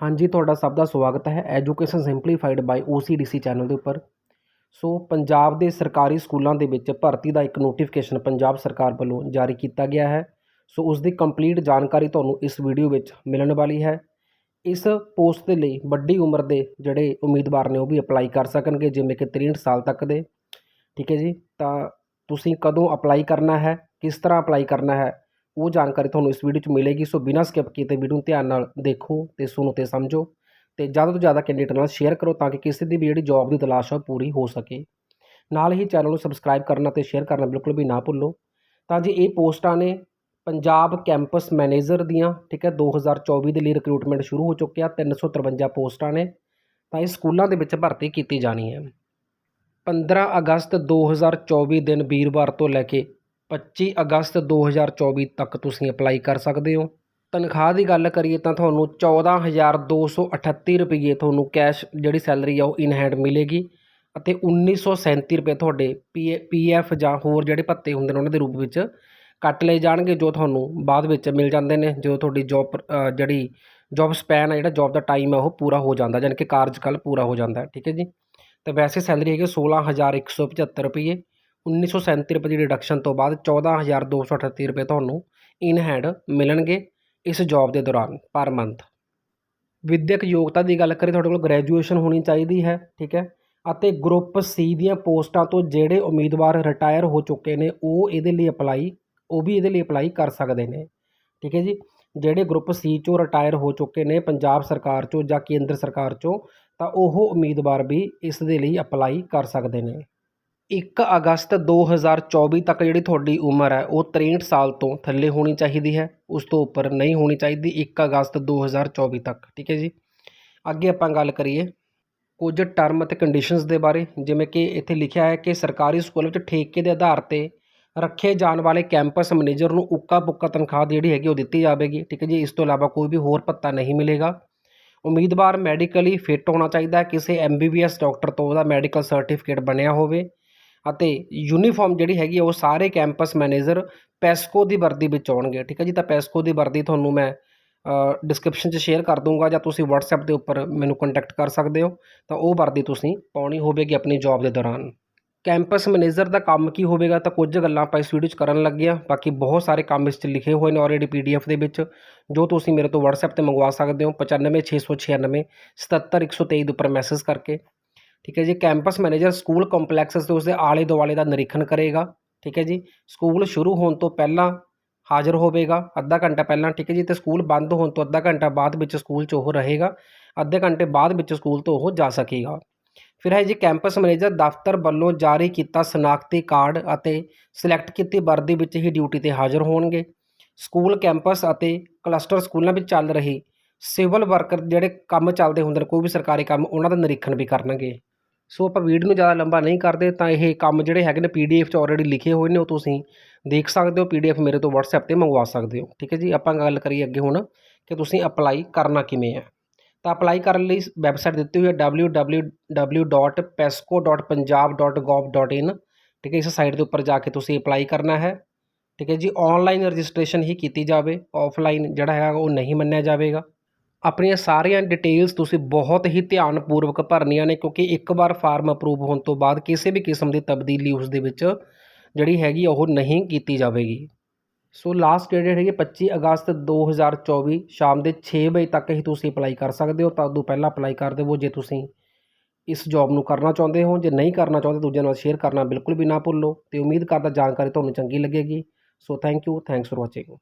ਹਾਂਜੀ, ਤੁਹਾਡਾ ਸਭ ਦਾ ਸਵਾਗਤ ਹੈ education simplified by OCDC channel ਦੇ ਉੱਪਰ। ਸੋ ਪੰਜਾਬ ਦੇ ਸਰਕਾਰੀ ਸਕੂਲਾਂ ਦੇ ਵਿੱਚ ਭਰਤੀ ਦਾ ਇੱਕ ਨੋਟੀਫਿਕੇਸ਼ਨ ਪੰਜਾਬ ਸਰਕਾਰ ਵੱਲੋਂ ਜਾਰੀ ਕੀਤਾ ਗਿਆ ਹੈ। ਸੋ ਉਸ ਦੀ ਕੰਪਲੀਟ ਜਾਣਕਾਰੀ ਤੁਹਾਨੂੰ ਇਸ ਵੀਡੀਓ ਵਿੱਚ ਮਿਲਣ ਵਾਲੀ ਹੈ। ਇਸ ਪੋਸਟ ਦੇ ਲਈ ਵੱਡੀ ਉਮਰ ਦੇ ਜਿਹੜੇ ਉਮੀਦਵਾਰ ਨੇ ਉਹ ਵੀ ਅਪਲਾਈ ਕਰ ਸਕਣਗੇ, ਜਿਵੇਂ ਕਿ 63 ਸਾਲ ਤੱਕ ਦੇ। ਠੀਕ ਹੈ ਜੀ, ਤਾਂ ਤੁਸੀਂ ਕਦੋਂ ਅਪਲਾਈ ਕਰਨਾ ਹੈ, ਕਿਸ ਤਰ੍ਹਾਂ ਅਪਲਾਈ ਕਰਨਾ ਹੈ ਉਹ ਜਾਣਕਾਰੀ ਤੁਹਾਨੂੰ ਇਸ ਵੀਡੀਓ 'ਚ ਮਿਲੇਗੀ। ਸੋ ਬਿਨਾਂ ਸਕਿਪ ਕੀਤੇ ਵੀਡੀਓ ਨੂੰ ਧਿਆਨ ਨਾਲ ਦੇਖੋ ਤੇ ਸੁਣੋ ਤੇ ਸਮਝੋ ਤੇ ਜ਼ਿਆਦਾ ਤੋਂ ਜ਼ਿਆਦਾ ਕੈਂਡੀਡੇਟ ਨਾਲ ਸ਼ੇਅਰ ਕਰੋ ਤਾਂ ਕਿ ਕਿਸੇ ਦੀ ਵੀ ਜਿਹੜੀ ਜੌਬ ਦੀ ਤਲਾਸ਼ ਹੈ ਉਹ ਪੂਰੀ ਹੋ ਸਕੇ। ਨਾਲ ਹੀ ਚੈਨਲ ਨੂੰ ਸਬਸਕ੍ਰਾਈਬ ਕਰਨਾ ਤੇ ਸ਼ੇਅਰ ਕਰਨਾ ਬਿਲਕੁਲ ਵੀ ਨਾ ਭੁੱਲੋ। ਤਾਂ ਜੀ ਇਹ ਪੋਸਟਾਂ ਨੇ ਪੰਜਾਬ ਕੈਂਪਸ ਮੈਨੇਜਰ ਦੀਆਂ, ਠੀਕ ਹੈ 2024 ਦੇ ਲਈ ਰਿਕਰੂਟਮੈਂਟ ਸ਼ੁਰੂ ਹੋ ਚੁੱਕਿਆ 353 ਪੋਸਟਾਂ ਨੇ। ਤਾਂ ਇਹ ਸਕੂਲਾਂ ਦੇ ਵਿੱਚ ਭਰਤੀ ਕੀਤੀ ਜਾਣੀ ਹੈ। 15 ਅਗਸਤ 2024 ਦਿਨ ਵੀਰਵਾਰ ਤੋਂ ਲੈ ਕੇ 25 ਅਗਸਤ 2024 ਤੱਕ ਤੁਸੀਂ ਅਪਲਾਈ ਕਰ ਸਕਦੇ ਹੋ। ਤਨਖਾਹ ਦੀ ਗੱਲ ਕਰੀਏ ਤਾਂ ਤੁਹਾਨੂੰ 14238 ਰੁਪਏ ਤੁਹਾਨੂੰ ਕੈਸ਼ ਜਿਹੜੀ ਸੈਲਰੀ ਆ ਉਹ ਇਨ ਹੈਂਡ ਮਿਲੇਗੀ ਅਤੇ 1937 ਰੁਪਏ ਤੁਹਾਡੇ ਪੀ ਐਫ ਜਾਂ ਹੋਰ ਜਿਹੜੇ ਭੱਤੇ ਹੁੰਦੇ ਨੇ ਉਹਨਾਂ ਦੇ ਰੂਪ ਵਿੱਚ ਕੱਟ ਲਏ ਜਾਣਗੇ, ਜੋ ਤੁਹਾਨੂੰ ਬਾਅਦ ਵਿੱਚ ਮਿਲ ਜਾਂਦੇ ਨੇ ਜਦੋਂ ਤੁਹਾਡੀ ਜੌਬ ਜਿਹੜੀ ਜੌਬ ਸਪੈਨ ਹੈ ਜਿਹੜਾ ਜੌਬ ਦਾ ਟਾਈਮ ਹੈ ਉਹ ਪੂਰਾ ਹੋ ਜਾਂਦਾ ਯਾਨੀ ਕਿ ਕਾਰਜਕਾਲ ਪੂਰਾ ਹੋ ਜਾਂਦਾ, ਠੀਕ ਹੈ ਜੀ। ਤੇ ਵੈਸੇ ਸੈਲਰੀ ਹੈਗੀ 16175 ਰੁਪਏ 1937 ਰੁਪਏ ਦੀ ਡਿਡਕਸ਼ਨ ਤੋਂ ਬਾਅਦ 14238 ਰੁਪਏ ਤੁਹਾਨੂੰ ਇਨ ਹੈਂਡ ਮਿਲਣਗੇ ਇਸ ਜੌਬ ਦੇ ਦੌਰਾਨ ਪਰ ਮੰਥ ਵਿਦਿਅਕ ਯੋਗਤਾ ਦੀ ਗੱਲ ਕਰੀਏ, ਤੁਹਾਡੇ ਕੋਲ ਗ੍ਰੈਜੂਏਸ਼ਨ ਹੋਣੀ ਚਾਹੀਦੀ ਹੈ, ਠੀਕ ਹੈ? ਅਤੇ ਗਰੁੱਪ ਸੀ ਦੀਆਂ ਪੋਸਟਾਂ ਤੋਂ ਜਿਹੜੇ ਉਮੀਦਵਾਰ ਰਿਟਾਇਰ ਹੋ ਚੁੱਕੇ ਨੇ, ਉਹ ਇਹਦੇ ਲਈ ਅਪਲਾਈ ਉਹ ਵੀ ਇਹਦੇ ਲਈ ਅਪਲਾਈ ਕਰ ਸਕਦੇ ਨੇ। ਠੀਕ ਹੈ ਜੀ? ਜਿਹੜੇ ਗਰੁੱਪ ਸੀ ਚੋਂ ਰਿਟਾਇਰ ਹੋ ਚੁੱਕੇ ਨੇ, ਪੰਜਾਬ ਸਰਕਾਰ ਚੋਂ ਜਾਂ ਕੇਂਦਰ ਸਰਕਾਰ ਚੋਂ, ਤਾਂ ਉਹ ਉਮੀਦਵਾਰ ਵੀ ਇਸ ਦੇ ਲਈ ਅਪਲਾਈ ਕਰ ਸਕਦੇ ਨੇ। 1 ਅਗਸਤ 2024 ਤੱਕ ਜਿਹੜੀ ਤੁਹਾਡੀ ਉਮਰ ਹੈ, ਉਹ 63 ਸਾਲ ਤੋਂ ਥੱਲੇ ਹੋਣੀ ਚਾਹੀਦੀ ਹੈ, ਉਸ ਤੋਂ ਉੱਪਰ ਨਹੀਂ ਹੋਣੀ ਚਾਹੀਦੀ 1 ਅਗਸਤ 2024 ਤੱਕ, ਠੀਕ ਹੈ ਜੀ? ਅੱਗੇ ਆਪਾਂ ਗੱਲ ਕਰੀਏ ਕੁਝ ਟਰਮ ਅਤੇ ਕੰਡੀਸ਼ਨਸ ਦੇ ਬਾਰੇ, ਜਿਵੇਂ ਕਿ ਇੱਥੇ ਲਿਖਿਆ ਹੈ ਕਿ ਸਰਕਾਰੀ ਸਕੂਲ ਵਿੱਚ ਠੇਕੇ ਦੇ ਆਧਾਰ ਤੇ ਰੱਖੇ ਜਾਣ ਵਾਲੇ ਕੈਂਪਸ ਮੈਨੇਜਰ ਨੂੰ ਉੱਕਾ ਪੁੱਕਾ ਤਨਖਾਹ ਜਿਹੜੀ ਹੈਗੀ ਉਹ ਦਿੱਤੀ ਜਾਵੇਗੀ, ਠੀਕ ਹੈ ਜੀ? ਇਸ ਤੋਂ ਇਲਾਵਾ ਕੋਈ ਵੀ ਹੋਰ ਭੱਤਾ ਨਹੀਂ ਮਿਲੇਗਾ। ਉਮੀਦਵਾਰ ਮੈਡੀਕਲੀ ਫਿੱਟ ਹੋਣਾ ਚਾਹੀਦਾ ਹੈ, ਕਿਸੇ ਐਮਬੀਬੀਐਸ ਡਾਕਟਰ ਤੋਂ ਉਹਦਾ ਮੈਡੀਕਲ ਸਰਟੀਫਿਕੇਟ ਬਣਿਆ ਹੋਵੇ। ਅਤੇ ਯੂਨੀਫਾਰਮ ਜਿਹੜੀ ਹੈਗੀ ਉਹ ਸਾਰੇ ਕੈਂਪਸ ਮੈਨੇਜਰ ਪੈਸਕੋ ਦੀ ਵਰਦੀ ਵਿੱਚ ਆਉਣਗੇ, ਠੀਕ ਹੈ ਜੀ? ਤਾਂ ਪੈਸਕੋ ਦੀ ਵਰਦੀ ਤੁਹਾਨੂੰ ਮੈਂ ਡਿਸਕ੍ਰਿਪਸ਼ਨ 'ਚ ਸ਼ੇਅਰ ਕਰ ਦੂੰਗਾ ਜਾਂ ਤੁਸੀਂ WhatsApp ਦੇ ਉੱਪਰ ਮੈਨੂੰ ਕੰਟੈਕਟ ਕਰ ਸਕਦੇ ਹੋ। ਤਾਂ ਉਹ ਵਰਦੀ ਤੁਸੀਂ ਪਾਉਣੀ ਹੋਵੇਗੀ ਆਪਣੀ ਜੌਬ ਦੇ ਦੌਰਾਨ। ਕੈਂਪਸ ਮੈਨੇਜਰ ਦਾ ਕੰਮ ਕੀ ਹੋਵੇਗਾ ਤਾਂ ਕੁਝ ਗੱਲਾਂ ਆਪਾਂ ਇਸ ਵੀਡੀਓ 'ਚ ਕਰਨ ਲੱਗੇ ਹਾਂ ਬਾਕੀ ਬਹੁਤ ਸਾਰੇ ਕੰਮ ਇਸ 'ਚ ਲਿਖੇ ਹੋਏ ਨੇ ਆਲਰੇਡੀ ਪੀਡੀਐਫ ਦੇ ਵਿੱਚ, ਜੋ ਤੁਸੀਂ ਮੇਰੇ ਤੋਂ WhatsApp ਤੇ ਮੰਗਵਾ ਸਕਦੇ ਹੋ। 95696 77123 ਦੇ ਉੱਪਰ ਮੈਸੇਜ ਕਰਕੇ। ਠੀਕ ਹੈ ਜੀ ਕੈਂਪਸ ਮੈਨੇਜਰ ਸਕੂਲ ਕੰਪਲੈਕਸਸ ਤੇ ਉਸਦੇ ਆਲੇ ਦੁਆਲੇ ਦਾ ਨਿਰੀਖਣ ਕਰੇਗਾ, ਠੀਕ ਹੈ ਜੀ ਸਕੂਲ ਸ਼ੁਰੂ ਹੋਣ ਤੋਂ ਪਹਿਲਾਂ ਹਾਜ਼ਰ ਹੋਵੇਗਾ, ਅੱਧਾ ਘੰਟਾ ਪਹਿਲਾਂ, ਠੀਕ ਹੈ ਜੀ, ਤੇ ਸਕੂਲ ਬੰਦ ਹੋਣ ਤੋਂ ਅੱਧਾ ਘੰਟਾ ਬਾਅਦ ਵਿੱਚ ਸਕੂਲ 'ਚ ਉਹ ਰਹੇਗਾ, ਅੱਧੇ ਘੰਟੇ ਬਾਅਦ ਵਿੱਚ ਸਕੂਲ ਤੋਂ ਉਹ ਜਾ ਸਕੇਗਾ। ਫਿਰ ਹੈ ਜੀ ਕੈਂਪਸ ਮੈਨੇਜਰ ਦਫ਼ਤਰ ਵੱਲੋਂ ਜਾਰੀ ਕੀਤਾ ਸ਼ਨਾਖਤੀ ਕਾਰਡ ਅਤੇ ਸਿਲੈਕਟ ਕੀਤੀ ਵਰਦੀ ਵਿੱਚ ਹੀ ਡਿਊਟੀ ਤੇ ਹਾਜ਼ਰ ਹੋਣਗੇ। ਸਕੂਲ ਕੈਂਪਸ ਅਤੇ ਕਲਸਟਰ ਸਕੂਲਾਂ ਵਿੱਚ ਚੱਲ ਰਹੀ ਸਿਵਲ ਵਰਕਰ ਜਿਹੜੇ ਕੰਮ ਚੱਲਦੇ ਹੁੰਦੇ ਨੇ, ਕੋਈ ਵੀ ਸਰਕਾਰੀ ਕੰਮ, ਉਹਨਾਂ ਦਾ ਨਿਰੀਖਣ ਵੀ ਕਰਨਗੇ। ਸੋ ਆਪਾਂ ਵੀਡੀਓ ਨੂੰ ਜ਼ਿਆਦਾ ਲੰਬਾ ਨਹੀਂ ਕਰਦੇ, ਤਾਂ ਇਹ ਕੰਮ ਜਿਹੜੇ ਹੈਗੇ ਨੇ ਪੀਡੀਐਫ 'ਚ ਆਲਰੇਡੀ ਲਿਖੇ ਹੋਏ ਨੇ, ਉਹ ਤੁਸੀਂ ਦੇਖ ਸਕਦੇ ਹੋ ਪੀਡੀਐਫ ਮੇਰੇ ਤੋਂ WhatsApp ਤੇ ਮੰਗਵਾ ਸਕਦੇ ਹੋ। ਠੀਕ ਹੈ ਜੀ, ਆਪਾਂ ਗੱਲ ਕਰੀਏ ਅੱਗੇ ਹੁਣ ਕਿ ਤੁਸੀਂ ਅਪਲਾਈ ਕਰਨਾ ਕਿਵੇਂ ਹੈ। ਤਾਂ ਅਪਲਾਈ ਕਰਨ ਲਈ ਵੈਬਸਾਈਟ ਦਿੱਤੀ ਹੋਈ ਹੈ www.pesco.punjab.gov.in ਠੀਕ ਹੈ, ਇਸ ਸਾਈਟ ਦੇ ਉੱਪਰ ਜਾ ਕੇ ਤੁਸੀਂ ਅਪਲਾਈ ਕਰਨਾ ਹੈ। ਠੀਕ ਹੈ ਜੀ ਆਨਲਾਈਨ ਰਜਿਸਟ੍ਰੇਸ਼ਨ ਹੀ ਕੀਤੀ ਜਾਵੇ ਆਫਲਾਈਨ ਜਿਹੜਾ ਹੈਗਾ ਉਹ ਨਹੀਂ ਮੰਨਿਆ ਜਾਵੇਗਾ। ਆਪਣੀਆਂ ਸਾਰੀਆਂ ਡਿਟੇਲਸ ਤੁਸੀਂ ਬਹੁਤ ਹੀ ਧਿਆਨਪੂਰਵਕ ਭਰਨੀਆਂ ਨੇ, ਕਿਉਂਕਿ ਇੱਕ ਵਾਰ ਫਾਰਮ ਅਪਰੂਵ ਹੋਣ ਤੋਂ ਬਾਅਦ ਕਿਸੇ ਵੀ ਕਿਸਮ ਦੀ ਤਬਦੀਲੀ ਉਸ ਦੇ ਵਿੱਚ ਜਿਹੜੀ ਹੈਗੀ ਉਹ ਨਹੀਂ ਕੀਤੀ ਜਾਵੇਗੀ। ਸੋ ਲਾਸਟ ਡੇਟ ਹੈਗੀ 25 ਅਗਸਤ 2024 ਸ਼ਾਮ ਦੇ 6 ਵਜੇ ਤੱਕ ਹੀ ਤੁਸੀਂ ਅਪਲਾਈ ਕਰ ਸਕਦੇ ਹੋ। ਤਾਂ ਉਦੋਂ ਪਹਿਲਾਂ ਅਪਲਾਈ ਕਰ ਦੇਵੋ, ਜੇ ਤੁਸੀਂ ਇਸ ਜੌਬ ਨੂੰ ਕਰਨਾ ਚਾਹੁੰਦੇ ਹੋ। ਜੇ ਨਹੀਂ ਕਰਨਾ ਚਾਹੁੰਦੇ, ਦੂਜਿਆਂ ਨਾਲ ਸ਼ੇਅਰ ਕਰਨਾ ਬਿਲਕੁਲ ਵੀ ਨਾ ਭੁੱਲੋ। ਤੇ ਉਮੀਦ ਕਰਦਾ ਜਾਣਕਾਰੀ ਤੁਹਾਨੂੰ ਚੰਗੀ ਲੱਗੇਗੀ। So thank you thanks for watching